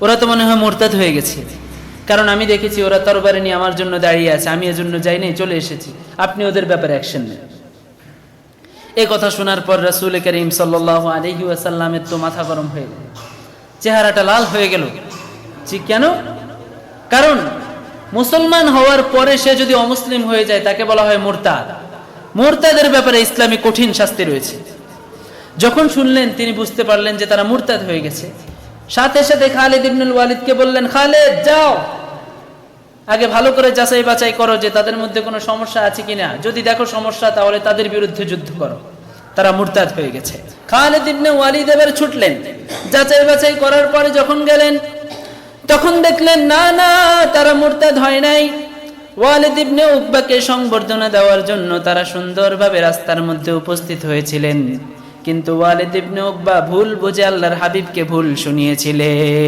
ওরা তো মনে হয় মোরতাদ হয়ে গেছে। কারণ আমি দেখেছি ওরা তরবারি নিয়ে আমার জন্য দাঁড়িয়ে আছে, আমি এজন্য যাই নাই, চলে এসেছি। আপনি ওদের ব্যাপারে অ্যাকশন নেন। এই কথা শোনার পর রাসুল করিম সাল্লাহ আলহি আসাল্লামের তো মাথা গরম হয়ে গেল। চেহারাটা লাল হয়ে গেল। জি কেন? কারণ মুসলমান হওয়ার পরে সে যদি অমুসলিম হয়ে যায়, তাকে বলা হয় মোরতাদ। মোরতাদের ব্যাপারে ইসলামী কঠিন শাস্তি রয়েছে। যখন শুনলেন, তিনি বুঝতে পারলেন যে তারা মুরতাদ হয়ে গেছে। সাথে সাথে খালেদ ইবনুল ওয়ালিদকে বললেন, খালেদ, যাও। আগে ভালো করে যাচাই বাছাই করো যে তাদের মধ্যে কোনো সমস্যা আছে কিনা। যদি দেখো সমস্যা, তাহলে তাদের বিরুদ্ধে যুদ্ধ করো। তারা মুরতাদ হয়ে গেছে। খালেদ ইবনে ওয়ালিদ এবার ছুটলেন। যাচাই বাছাই করার পরে যখন গেলেন, তখন দেখলেন, না না, তারা মুরতাদ হয় নাই। ওয়ালিদ ইবনে উকবাকে সংবর্ধনা দেওয়ার জন্য তারা সুন্দরভাবে রাস্তার মধ্যে উপস্থিত হয়েছিলেন। কিন্তু ওয়ালিদ ইবনে উকবা ভুল বুঝে আল্লাহর হাবিবকে ভুল শুনিয়েছিলেন।